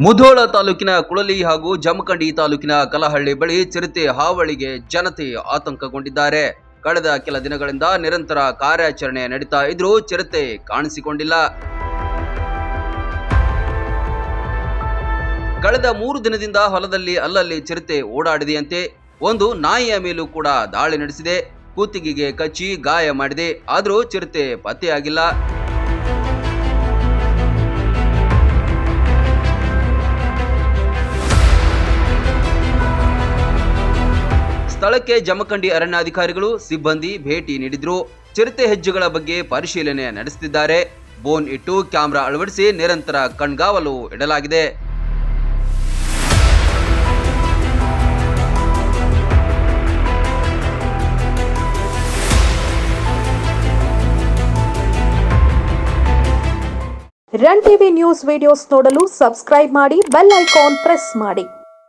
ಮುಧೋಳ ತಾಲೂಕಿನ ಕುಳಲಿ ಹಾಗೂ ಜಮಖಂಡಿ ತಾಲೂಕಿನ ಕಲಹಳ್ಳಿ ಬಳಿ ಚಿರತೆ ಹಾವಳಿಗೆ ಜನತೆ ಆತಂಕಗೊಂಡಿದ್ದಾರೆ. ಕಳೆದ ಕೆಲ ದಿನಗಳಿಂದ ನಿರಂತರ ಕಾರ್ಯಾಚರಣೆ ನಡೀತಾ ಇದ್ರೂ ಚಿರತೆ ಕಾಣಿಸಿಕೊಂಡಿಲ್ಲ. ಕಳೆದ ಮೂರು ದಿನದಿಂದ ಹೊಲದಲ್ಲಿ ಅಲ್ಲಲ್ಲಿ ಚಿರತೆ ಓಡಾಡಿದೆಯಂತೆ. ಒಂದು ನಾಯಿಯ ಮೇಲೂ ಕೂಡ ದಾಳಿ ನಡೆಸಿದೆ. ಕೂತಿಗೆಗೆ ಕಚ್ಚಿ ಗಾಯ ಮಾಡಿದೆ. ಆದರೂ ಚಿರತೆ ಪತ್ತೆಯಾಗಿಲ್ಲ. ಸ್ಥಳಕ್ಕೆ ಜಮಖಂಡಿ ಅರಣ್ಯಾಧಿಕಾರಿಗಳು ಸಿಬ್ಬಂದಿ ಭೇಟಿ ನೀಡಿದ್ರು. ಚಿರತೆ ಹೆಜ್ಜೆಗಳ ಬಗ್ಗೆ ಪರಿಶೀಲನೆ ನಡೆಸುತ್ತಿದ್ದಾರೆ. ಬೋನ್ ಇಟ್ಟು ಕ್ಯಾಮೆರಾ ಅಳವಡಿಸಿ ನಿರಂತರ ಕಣ್ಗಾವಲು ಇಡಲಾಗಿದೆ. ರನ್ ಟಿವಿ ನ್ಯೂಸ್ ವಿಡಿಯೋಸ್ ನೋಡಲು ಸಬ್ಸ್ಕ್ರೈಬ್ ಮಾಡಿ ಬೆಲ್ ಐಕಾನ್ ಪ್ರೆಸ್ ಮಾಡಿ.